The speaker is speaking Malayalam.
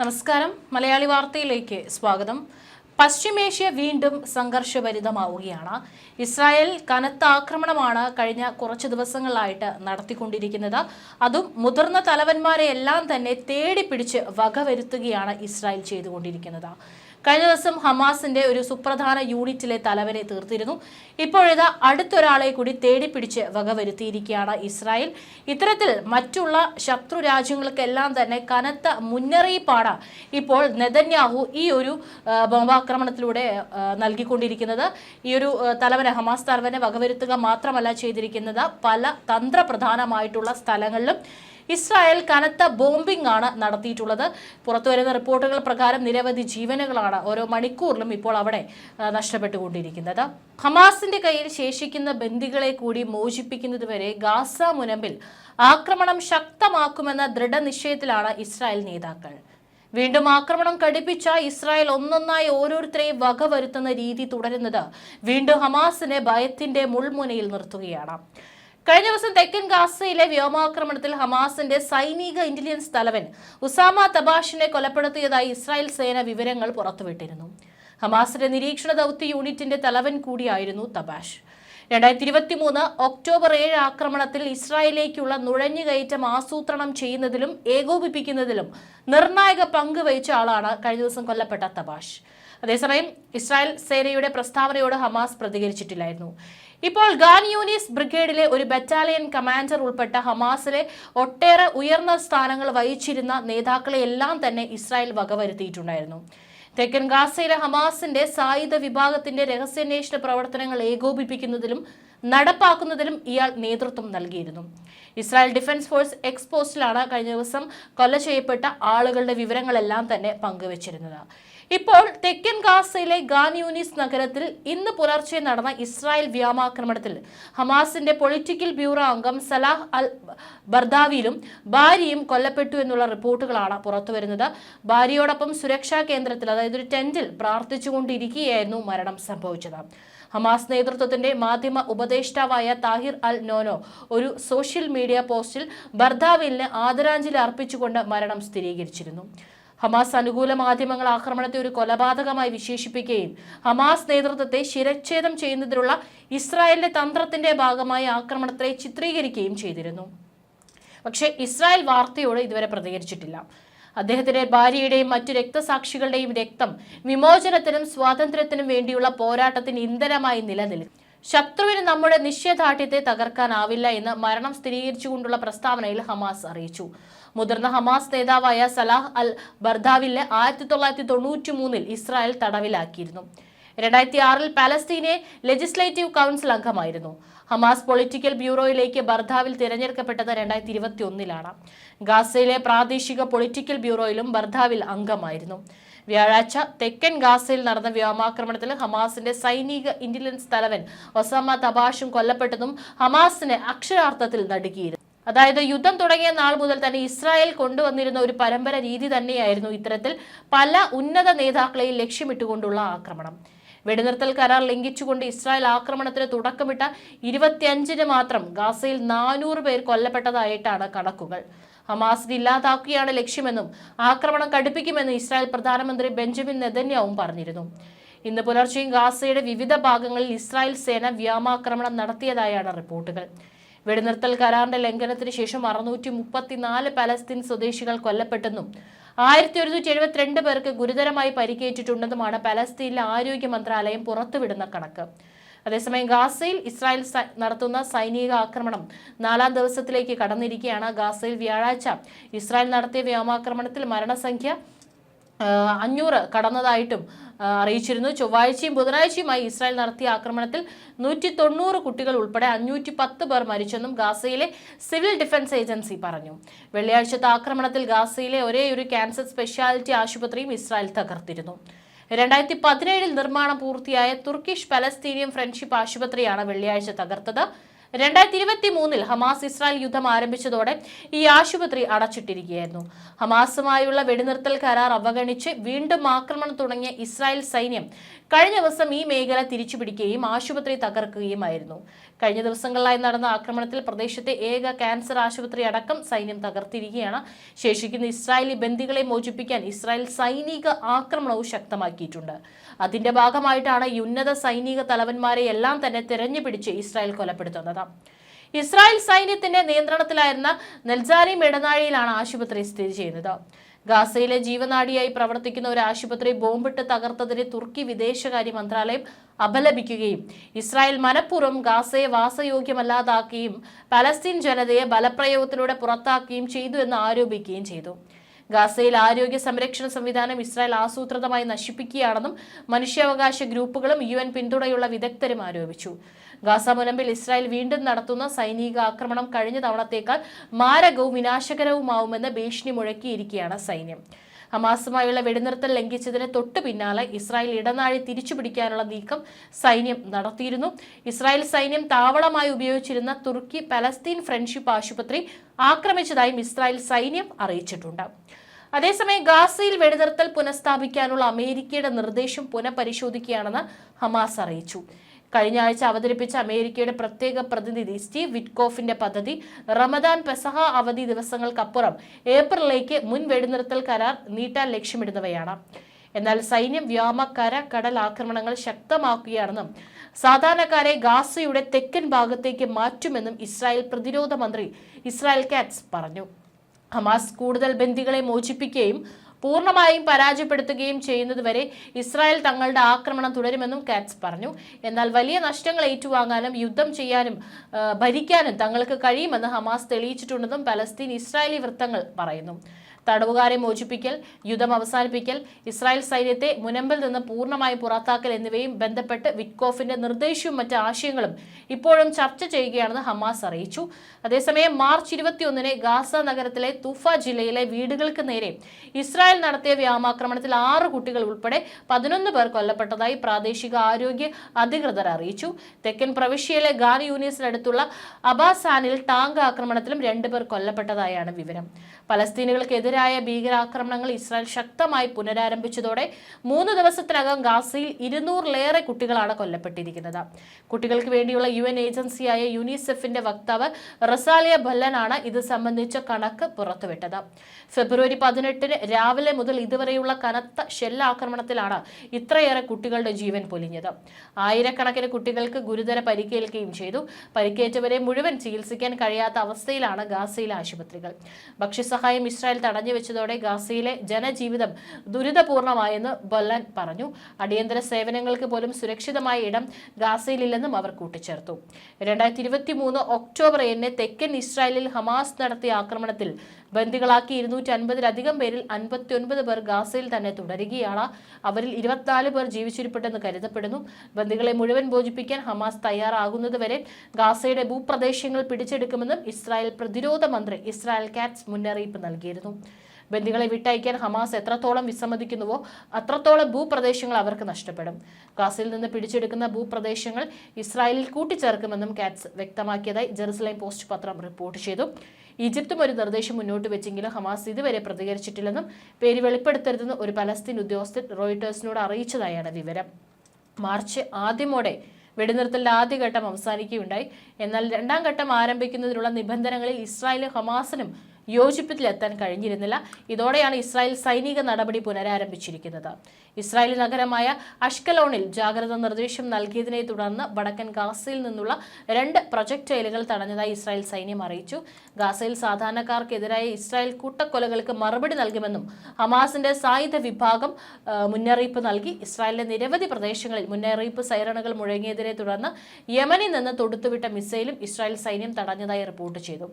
നമസ്കാരം. മലയാളി വാർത്തയിലേക്ക് സ്വാഗതം. പശ്ചിമേഷ്യ വീണ്ടും സംഘർഷഭരിതമാവുകയാണ്. ഇസ്രായേൽ കനത്ത ആക്രമണമാണ് കഴിഞ്ഞ കുറച്ച് ദിവസങ്ങളായിട്ട് നടത്തിക്കൊണ്ടിരിക്കുന്നത്. അതും മുതിർന്ന തലവന്മാരെ എല്ലാം തന്നെ തേടി പിടിച്ച് വകവരുത്തുകയാണ് ഇസ്രായേൽ ചെയ്തുകൊണ്ടിരിക്കുന്നത്. കഴിഞ്ഞ ദിവസം ഹമാസിന്റെ ഒരു സുപ്രധാന യൂണിറ്റിലെ തലവനെ തീർത്തിരുന്നു. ഇപ്പോഴേതാ അടുത്തൊരാളെ കൂടി തേടിപ്പിടിച്ച് വകവരുത്തിയിരിക്കുകയാണ് ഇസ്രായേൽ. ഇത്തരത്തിൽ മറ്റുള്ള ശത്രു രാജ്യങ്ങൾക്കെല്ലാം തന്നെ കനത്ത മുന്നറിയിപ്പാണ് ഇപ്പോൾ നെതന്യാഹു ഈ ഒരു ബോംബാക്രമണത്തിലൂടെ നൽകിക്കൊണ്ടിരിക്കുന്നത്. ഈ ഒരു തലവനെ ഹമാസ് തലവനെ വകവരുത്തുക മാത്രമല്ല ചെയ്തിരിക്കുന്നത്. പല തന്ത്രപ്രധാനമായിട്ടുള്ള സ്ഥലങ്ങളിലും ഇസ്രായേൽ കനത്ത ബോംബിംഗ് ആണ് നടത്തിയിട്ടുള്ളത്. പുറത്തുവരുന്ന റിപ്പോർട്ടുകൾ പ്രകാരം നിരവധി ജീവനുകളാണ് ഓരോ മണിക്കൂറിലും ഇപ്പോൾ അവിടെ നഷ്ടപ്പെട്ടുകൊണ്ടിരിക്കുന്നത്. ഹമാസിന്റെ കയ്യിൽ ശേഷിക്കുന്ന ബന്ദികളെ കൂടി മോചിപ്പിക്കുന്നതുവരെ ഗാസ മുനമ്പിൽ ആക്രമണം ശക്തമാക്കുമെന്ന ദൃഢനിശ്ചയത്തിലാണ് ഇസ്രായേൽ നേതാക്കൾ. വീണ്ടും ആക്രമണം കടുപ്പിച്ച ഇസ്രായേൽ ഒന്നൊന്നായി ഓരോരുത്തരെയും വകവരുത്തുന്ന രീതി തുടരുന്നത് വീണ്ടും ഹമാസിനെ ഭയത്തിന്റെ മുൾമുനയിൽ നിർത്തുകയാണ്. കഴിഞ്ഞ ദിവസം തെക്കൻ ഗാസയിലെ വ്യോമാക്രമണത്തിൽ ഹമാസിന്റെ സൈനിക ഇന്റലിജൻസ് തലവൻ ഉസാമ തബാഷിനെ കൊലപ്പെടുത്തിയതായി ഇസ്രായേൽ സേന വിവരങ്ങൾ പുറത്തുവിട്ടിരുന്നു. ഹമാസിന്റെ നിരീക്ഷണ ദൗത്യ യൂണിറ്റിന്റെ തലവൻ കൂടിയായിരുന്നു തബാഷ്. രണ്ടായിരത്തി ഇരുപത്തി മൂന്ന് ഒക്ടോബർ ഏഴ് ആക്രമണത്തിൽ ഇസ്രായേലിലേക്കുള്ള നുഴഞ്ഞുകയറ്റം ആസൂത്രണം ചെയ്യുന്നതിലും ഏകോപിപ്പിക്കുന്നതിലും നിർണായക പങ്ക് വഹിച്ച ആളാണ് കഴിഞ്ഞ ദിവസം കൊല്ലപ്പെട്ട തബാഷ്. അതേസമയം ഇസ്രായേൽ സേനയുടെ പ്രസ്താവനയോട് ഹമാസ് പ്രതികരിച്ചിട്ടില്ലായിരുന്നു. ഇപ്പോൾ ഗാൻ യൂനിസ് ബ്രിഗേഡിലെ ഒരു ബറ്റാലിയൻ കമാൻഡർ ഉൾപ്പെട്ട ഹമാസിലെ ഒട്ടേറെ ഉയർന്ന സ്ഥാനങ്ങൾ വഹിച്ചിരുന്ന നേതാക്കളെ എല്ലാം തന്നെ ഇസ്രായേൽ വകവരുത്തിയിട്ടുണ്ടായിരുന്നു. തെക്കൻ ഗാസയിലെ ഹമാസിന്റെ സായുധ വിഭാഗത്തിന്റെ രഹസ്യാന്വേഷണ പ്രവർത്തനങ്ങൾ ഏകോപിപ്പിക്കുന്നതിലും നടപ്പാക്കുന്നതിലും ഇയാൾ നേതൃത്വം നൽകിയിരുന്നു. ഇസ്രായേൽ ഡിഫൻസ് ഫോഴ്സ് എക്സ്പോസ്റ്റിലാണ് കഴിഞ്ഞ ദിവസം കൊല ചെയ്യപ്പെട്ട ആളുകളുടെ വിവരങ്ങളെല്ലാം തന്നെ പങ്കുവച്ചിരുന്നത്. ഇപ്പോൾ തെക്കൻ ഗാസയിലെ ഗാൻ യൂനിസ് നഗരത്തിൽ ഇന്ന് പുലർച്ചെ നടന്ന ഇസ്രായേൽ വ്യോമാക്രമണത്തിൽ ഹമാസിന്റെ പൊളിറ്റിക്കൽ ബ്യൂറോ അംഗം സലാഹ് അൽ ബർദാവിയിലും ഭാര്യയും കൊല്ലപ്പെട്ടു എന്നുള്ള റിപ്പോർട്ടുകളാണ് പുറത്തുവരുന്നത്. ഭാര്യയോടൊപ്പം സുരക്ഷാ കേന്ദ്രത്തിൽ അതായത് ഒരു ടെന്റിൽ പ്രാർത്ഥിച്ചുകൊണ്ടിരിക്കുകയായിരുന്നു മരണം സംഭവിച്ചത്. ഹമാസ് നേതൃത്വത്തിന്റെ മാധ്യമ ഉപദേഷ്ടാവായ താഹിർ അൽ നോനോ ഒരു സോഷ്യൽ മീഡിയ പോസ്റ്റിൽ ബർദാവിലിന് ആദരാഞ്ജലി അർപ്പിച്ചുകൊണ്ട് മരണം സ്ഥിരീകരിച്ചിരുന്നു. ഹമാസ് അനുകൂല മാധ്യമങ്ങൾ ആക്രമണത്തെ ഒരു കൊലപാതകമായി വിശേഷിപ്പിക്കുകയും ഹമാസ് നേതൃത്വത്തെ ശിരച്ഛേദം ചെയ്യുന്നതിനുള്ള ഇസ്രായേലിന്റെ തന്ത്രത്തിന്റെ ഭാഗമായി ആക്രമണത്തെ ചിത്രീകരിക്കുകയും ചെയ്തിരുന്നു. പക്ഷേ ഇസ്രായേൽ വാർത്തയോട് ഇതുവരെ പ്രതികരിച്ചിട്ടില്ല. അദ്ദേഹത്തിന്റെ ഭാര്യയുടെയും മറ്റു രക്തസാക്ഷികളുടെയും രക്തം വിമോചനത്തിനും സ്വാതന്ത്ര്യത്തിനും വേണ്ടിയുള്ള പോരാട്ടത്തിന് ഇന്ധനമായി നിലനിൽക്കും ശത്രുവിന് നമ്മുടെ നിശ്ചയദാർഢ്യത്തെ തകർക്കാനാവില്ല എന്ന് മരണം സ്ഥിരീകരിച്ചുകൊണ്ടുള്ള പ്രസ്താവനയിൽ ഹമാസ് അറിയിച്ചു. മുതിർന്ന ഹമാസ് നേതാവായ സലാഹ് അൽ ബർദാവിലെ ആയിരത്തി തൊള്ളായിരത്തി തൊണ്ണൂറ്റി മൂന്നിൽ ഇസ്രായേൽ തടവിലാക്കിയിരുന്നു. രണ്ടായിരത്തി ആറിൽ പാലസ്തീനെ ലെജിസ്ലേറ്റീവ് കൗൺസിൽ അംഗമായിരുന്നു. ഹമാസ് പൊളിറ്റിക്കൽ ബ്യൂറോയിലേക്ക് ബർദാവിൽ തിരഞ്ഞെടുക്കപ്പെട്ടത് രണ്ടായിരത്തി ഇരുപത്തി ഒന്നിലാണ് ഗാസയിലെ പ്രാദേശിക പൊളിറ്റിക്കൽ ബ്യൂറോയിലും ബർദാവിൽ അംഗമായിരുന്നു. വ്യാഴാഴ്ച തെക്കൻ ഗാസയിൽ നടന്ന വ്യോമാക്രമണത്തിൽ ഹമാസിന്റെ സൈനിക ഇന്റലിജൻസ് തലവൻ ഒസാമ തബാഷും കൊല്ലപ്പെട്ടതും ഹമാസിനെ അക്ഷരാർത്ഥത്തിൽ നടുക്കിയിരുന്നു. അതായത് യുദ്ധം തുടങ്ങിയ നാൾ മുതൽ തന്നെ ഇസ്രായേൽ കൊണ്ടുവന്നിരുന്ന ഒരു പരമ്പര രീതി തന്നെയായിരുന്നു ഇത്തരത്തിൽ പല ഉന്നത നേതാക്കളെയും ലക്ഷ്യമിട്ടുകൊണ്ടുള്ള ആക്രമണം. വെടിനിർത്തൽ കരാർ ലംഘിച്ചുകൊണ്ട് ഇസ്രായേൽ ആക്രമണത്തിന് തുടക്കമിട്ട ഇരുപത്തിയഞ്ചിന് മാത്രം ഗാസയിൽ നാനൂറ് പേർ കൊല്ലപ്പെട്ടതായിട്ടാണ് കണക്കുകൾ. ഹമാസിനെ ഇല്ലാതാക്കുകയാണ് ലക്ഷ്യമെന്നും ആക്രമണം കടുപ്പിക്കുമെന്നും ഇസ്രായേൽ പ്രധാനമന്ത്രി ബെഞ്ചമിൻ നെതന്യാവും പറഞ്ഞിരുന്നു. ഇന്ന് പുലർച്ചെയും ഗാസയുടെ വിവിധ ഭാഗങ്ങളിൽ ഇസ്രായേൽ സേന വ്യോമാക്രമണം നടത്തിയതായാണ് റിപ്പോർട്ടുകൾ. വെടിനിർത്തൽ കരാറിന്റെ ലംഘനത്തിന് ശേഷം അറുന്നൂറ്റി മുപ്പത്തിനാല് പലസ്തീൻ സ്വദേശികൾ കൊല്ലപ്പെട്ടെന്നും ആയിരത്തി ഒരുന്നൂറ്റി എഴുപത്തിരണ്ട് പേർക്ക് ഗുരുതരമായി പരിക്കേറ്റിട്ടുണ്ടെന്നുമാണ് പലസ്തീനിലെ ആരോഗ്യ മന്ത്രാലയം പുറത്തുവിടുന്ന കണക്ക്. അതേസമയം ഗാസയിൽ ഇസ്രായേൽ നടത്തുന്ന സൈനിക ആക്രമണം നാലാം ദിവസത്തിലേക്ക് കടന്നിരിക്കുകയാണ് ഗാസയിൽ വ്യാഴാഴ്ച. ഇസ്രായേൽ നടത്തിയ വ്യോമാക്രമണത്തിൽ മരണസംഖ്യ അഞ്ഞൂറ് കടന്നതായിട്ടും അറിയിച്ചിരുന്നു. ചൊവ്വാഴ്ചയും ബുധനാഴ്ചയുമായി ഇസ്രായേൽ നടത്തിയ ആക്രമണത്തിൽ നൂറ്റി തൊണ്ണൂറ് കുട്ടികൾ ഉൾപ്പെടെ അഞ്ഞൂറ്റി പത്ത് പേർ മരിച്ചെന്നും ഗാസയിലെ സിവിൽ ഡിഫൻസ് ഏജൻസി പറഞ്ഞു. വെള്ളിയാഴ്ചത്തെ ആക്രമണത്തിൽ ഗാസയിലെ ഒരേ ഒരു ക്യാൻസർ സ്പെഷ്യാലിറ്റി ആശുപത്രിയും ഇസ്രായേൽ തകർത്തിരുന്നു. രണ്ടായിരത്തി പതിനേഴിൽ നിർമ്മാണം പൂർത്തിയായ തുർക്കിഷ് പലസ്തീനിയൻ ഫ്രണ്ട്ഷിപ്പ് ആശുപത്രിയാണ് വെള്ളിയാഴ്ച തകർത്തത്. രണ്ടായിരത്തി ഇരുപത്തി മൂന്നിൽ ഹമാസ് ഇസ്രായേൽ യുദ്ധം ആരംഭിച്ചതോടെ ഈ ആശുപത്രി അടച്ചിട്ടിരിക്കുകയായിരുന്നു. ഹമാസുമായുള്ള വെടിനിർത്തൽ കരാർ അവഗണിച്ച് വീണ്ടും ആക്രമണം തുടങ്ങിയ ഇസ്രായേൽ സൈന്യം കഴിഞ്ഞ ദിവസം ഈ മേഖല തിരിച്ചുപിടിക്കുകയും ആശുപത്രി തകർക്കുകയുമായിരുന്നു. കഴിഞ്ഞ ദിവസങ്ങളിലായി നടന്ന ആക്രമണത്തിൽ പ്രദേശത്തെ ഏക ക്യാൻസർ ആശുപത്രി അടക്കം സൈന്യം തകർത്തിരിക്കുകയാണ്. ശേഷിക്കുന്ന ഇസ്രായേലി ബന്ദികളെ മോചിപ്പിക്കാൻ ഇസ്രായേൽ സൈനിക ആക്രമണവും ശക്തമാക്കിയിട്ടുണ്ട്. അതിന്റെ ഭാഗമായിട്ടാണ് ഉന്നത സൈനിക തലവന്മാരെ എല്ലാം തന്നെ തെരഞ്ഞുപിടിച്ച് ഇസ്രായേൽ കൊലപ്പെടുത്തുന്നത്. ഇസ്രായേൽ സൈന്യത്തിന്റെ നിയന്ത്രണത്തിലായിരുന്ന നെൽജാരി ഇടനാഴിയിലാണ് ആശുപത്രി സ്ഥിതി ചെയ്യുന്നത്. ഗാസയിലെ ജീവനാടിയായി പ്രവർത്തിക്കുന്ന ഒരു ആശുപത്രി ബോംബിട്ട് തകർത്തതിനെ തുർക്കി വിദേശകാര്യ മന്ത്രാലയം അപലപിക്കുകയും ഇസ്രായേൽ മനഃപൂർവം ഗാസയെ വാസയോഗ്യമല്ലാതാക്കുകയും പലസ്തീൻ ജനതയെ ബലപ്രയോഗത്തിലൂടെ പുറത്താക്കുകയും ചെയ്തു എന്ന് ആരോപിക്കുകയും ചെയ്തു. ഗാസയിൽ ആരോഗ്യ സംരക്ഷണ സംവിധാനം ഇസ്രായേൽ ആസൂത്രിതമായി നശിപ്പിക്കുകയാണെന്നും മനുഷ്യാവകാശ ഗ്രൂപ്പുകളും യു എൻ പിന്തുണയുള്ള വിദഗ്ധരും ആരോപിച്ചു. ഗാസ മുനമ്പിൽ ഇസ്രായേൽ വീണ്ടും നടത്തുന്ന സൈനിക ആക്രമണം കഴിഞ്ഞ തവണത്തേക്കാൾ മാരകവും വിനാശകരവുമാവുമെന്ന് ഭീഷണി മുഴക്കിയിരിക്കുകയാണ് സൈന്യം. ഹമാസുമായുള്ള വെടിനിർത്തൽ ലംഘിച്ചതിന് തൊട്ടു പിന്നാലെ ഇസ്രായേൽ ഇടനാഴി തിരിച്ചുപിടിക്കാനുള്ള നീക്കം സൈന്യം നടത്തിയിരുന്നു. ഇസ്രായേൽ സൈന്യം താവളമായി ഉപയോഗിച്ചിരുന്ന തുർക്കി പലസ്തീൻ ഫ്രണ്ട്ഷിപ്പ് ആശുപത്രി ആക്രമിച്ചതായും ഇസ്രായേൽ സൈന്യം അറിയിച്ചിട്ടുണ്ട്. അതേസമയം ഗാസയിൽ വെടിനിർത്തൽ പുനഃസ്ഥാപിക്കാനുള്ള അമേരിക്കയുടെ നിർദ്ദേശം പുനഃപരിശോധിക്കുകയാണെന്ന് ഹമാസ് അറിയിച്ചു. കഴിഞ്ഞ ആഴ്ച അവതരിപ്പിച്ച അമേരിക്കയുടെ പ്രത്യേക പ്രതിനിധി സ്റ്റീവ് വിറ്റ്കോഫിന്റെ പദ്ധതി റമദാൻ പെസഹ അവധി ദിവസങ്ങൾക്കപ്പുറം ഏപ്രിലേക്ക് മുൻ വെടിനിർത്തൽ കരാർ നീട്ടാൻ ലക്ഷ്യമിടുന്നവയാണ്. എന്നാൽ സൈന്യം വ്യോമക്കര കടൽ ആക്രമണങ്ങൾ ശക്തമാക്കുകയാണെന്നും സാധാരണക്കാരെ ഗാസയുടെ തെക്കൻ ഭാഗത്തേക്ക് മാറ്റുമെന്നും ഇസ്രായേൽ പ്രതിരോധ മന്ത്രി ഇസ്രായേൽ കാറ്റ്സ് പറഞ്ഞു. ഹമാസ് കൂടുതൽ ബന്ദികളെ മോചിപ്പിക്കുകയും പൂർണമായും പരാജയപ്പെടുത്തുകയും ചെയ്യുന്നതുവരെ ഇസ്രായേൽ തങ്ങളുടെ ആക്രമണം തുടരുമെന്നും കാറ്റ്സ് പറഞ്ഞു. എന്നാൽ വലിയ നഷ്ടങ്ങൾ ഏറ്റുവാങ്ങാനും യുദ്ധം ചെയ്യാനും ഭരിക്കാനും തങ്ങൾക്ക് കഴിയുമെന്ന് ഹമാസ് തെളിയിച്ചിട്ടുണ്ടെന്നും പലസ്തീൻ ഇസ്രായേലി വൃത്തങ്ങൾ പറയുന്നു. തടവുകാരെ മോചിപ്പിക്കൽ യുദ്ധം അവസാനിപ്പിക്കൽ ഇസ്രായേൽ സൈന്യത്തെ മുനമ്പിൽ നിന്ന് പൂർണമായി പുറത്താക്കൽ എന്നിവയും ബന്ധപ്പെട്ട് വിറ്റ്കോഫിന്റെ നിർദ്ദേശവും മറ്റ് ആശയങ്ങളും ഇപ്പോഴും ചർച്ച ചെയ്യുകയാണെന്ന് ഹമാസ് അറിയിച്ചു. അതേസമയം മാർച്ച് ഇരുപത്തിയൊന്നിന് ഗാസ നഗരത്തിലെ തുഫ ജില്ലയിലെ വീടുകൾക്ക് നേരെ ഇസ്രായേൽ നടത്തിയ വ്യോമാക്രമണത്തിൽ ആറ് കുട്ടികൾ ഉൾപ്പെടെ പതിനൊന്ന് പേർ കൊല്ലപ്പെട്ടതായി പ്രാദേശിക ആരോഗ്യ അധികൃതർ അറിയിച്ചു. തെക്കൻ പ്രവിശ്യയിലെ ഗാൻ യൂണിയസിനടുത്തുള്ള അബാസാനിൽ ടാങ്ക് ആക്രമണത്തിലും രണ്ടുപേർ കൊല്ലപ്പെട്ടതായാണ് വിവരം. പലസ്തീനുകൾക്കെതിരായ ഭീകരാക്രമണങ്ങൾ ഇസ്രായേൽ ശക്തമായി പുനരാരംഭിച്ചതോടെ മൂന്ന് ദിവസത്തിനകം ഗാസയിൽ ഇരുന്നൂറിലേറെ കുട്ടികളാണ് കൊല്ലപ്പെട്ടിരിക്കുന്നത്. കുട്ടികൾക്ക് വേണ്ടിയുള്ള യു എൻ ഏജൻസിയായ യുനിസെഫിന്റെ വക്താവ് റസാലിയ ഭല്ലനാണ് ഇത് സംബന്ധിച്ച കണക്ക് പുറത്തുവിട്ടത്. ഫെബ്രുവരി പതിനെട്ടിന് രാവിലെ മുതൽ ഇതുവരെയുള്ള കനത്ത ഷെല്ലാക്രമണത്തിലാണ് ഇത്രയേറെ കുട്ടികളുടെ ജീവൻ പൊലിഞ്ഞത്. ആയിരക്കണക്കിന് കുട്ടികൾക്ക് ഗുരുതര പരിക്കേൽക്കുകയും ചെയ്തു. പരിക്കേറ്റവരെ മുഴുവൻ ചികിത്സിക്കാൻ കഴിയാത്ത അവസ്ഥയിലാണ് ഗാസയിലെ ആശുപത്രികൾ. ഭക്ഷ്യസഹായം ഇസ്രായേൽ തടഞ്ഞു വെച്ചതോടെ ഗാസയിലെ ജനജീവിതം ദുരിതപൂർണമായെന്ന് ബൊല്ലൻ പറഞ്ഞു. അടിയന്തര സേവനങ്ങൾക്ക് പോലും സുരക്ഷിതമായ ഇടം ഗാസയിലില്ലെന്നും അവർ കൂട്ടിച്ചേർത്തു. രണ്ടായിരത്തി ഇരുപത്തി മൂന്ന് ഒക്ടോബർ ഏഴിന് തെക്കൻ ഇസ്രായേലിൽ ഹമാസ് നടത്തിയ ആക്രമണത്തിൽ ബന്ദികളാക്കി ഇരുന്നൂറ്റി അൻപതിലധികം പേരിൽ അൻപത്തി ഒൻപത് പേർ ഗാസയിൽ തന്നെ തുടരുകയാണ്. അവരിൽ ഇരുപത്തിനാല് പേർ ജീവിച്ചിരിപ്പുണ്ടെന്ന് കരുതപ്പെടുന്നു. ബന്ദികളെ മുഴുവൻ മോചിപ്പിക്കാൻ ഹമാസ് തയ്യാറാകുന്നതുവരെ ഗാസയുടെ ഭൂപ്രദേശങ്ങൾ പിടിച്ചെടുക്കുമെന്നും ഇസ്രായേൽ പ്രതിരോധ മന്ത്രി ഇസ്രായേൽ കാറ്റ്സ് മുന്നറിയിപ്പ് നൽകിയിരുന്നു. ബന്ദികളെ വിട്ടയക്കാൻ ഹമാസ് എത്രത്തോളം വിസമ്മതിക്കുന്നുവോ അത്രത്തോളം ഭൂപ്രദേശങ്ങൾ അവർക്ക് നഷ്ടപ്പെടും. ഗാസയിൽ നിന്ന് പിടിച്ചെടുക്കുന്ന ഭൂപ്രദേശങ്ങൾ ഇസ്രായേലിൽ കൂട്ടിച്ചേർക്കുമെന്നും കാറ്റ്സ് വ്യക്തമാക്കിയതായി ജെറുസലേം പോസ്റ്റ് പത്രം റിപ്പോർട്ട് ചെയ്തു. ഈജിപ്തും ഒരു നിർദ്ദേശം മുന്നോട്ട് വെച്ചെങ്കിലും ഹമാസ് ഇതുവരെ പ്രതികരിച്ചിട്ടില്ലെന്നും പേര് വെളിപ്പെടുത്തരുതെന്ന് ഒരു പലസ്തീൻ ഉദ്യോഗസ്ഥൻ റോയിട്ടേഴ്സിനോട് അറിയിച്ചതായാണ് വിവരം. മാർച്ച് ആദ്യമോടെ വെടിനിർത്തലിന്റെ ആദ്യഘട്ടം അവസാനിക്കുകയുണ്ടായി. എന്നാൽ രണ്ടാം ഘട്ടം ആരംഭിക്കുന്നതിനുള്ള നിബന്ധനകളിൽ ഇസ്രായേലും ഹമാസിനും യോജിപ്പത്തിലെത്താൻ കഴിഞ്ഞിരുന്നില്ല. ഇതോടെയാണ് ഇസ്രായേൽ സൈനിക നടപടി പുനരാരംഭിച്ചിരിക്കുന്നത്. ഇസ്രായേൽ നഗരമായ അഷ്കലോണിൽ ജാഗ്രത നിർദ്ദേശം നൽകിയതിനെ തുടർന്ന് വടക്കൻ ഗാസയിൽ നിന്നുള്ള രണ്ട് പ്രൊജക്ടൈലുകൾ തടഞ്ഞതായി ഇസ്രായേൽ സൈന്യം അറിയിച്ചു. ഗാസയിൽ സാധാരണക്കാർക്കെതിരായ ഇസ്രായേൽ കൂട്ടക്കൊലകൾക്ക് മറുപടി നൽകുമെന്നും ഹമാസിന്റെ സായുധ വിഭാഗം മുന്നറിയിപ്പ് നൽകി. ഇസ്രായേലിലെ നിരവധി പ്രദേശങ്ങളിൽ മുന്നറിയിപ്പ് സൈറണുകൾ മുഴങ്ങിയതിനെ തുടർന്ന് യമനിൽ നിന്ന് തൊടുത്തുവിട്ട മിസൈലും ഇസ്രായേൽ സൈന്യം തടഞ്ഞതായി റിപ്പോർട്ട് ചെയ്തു.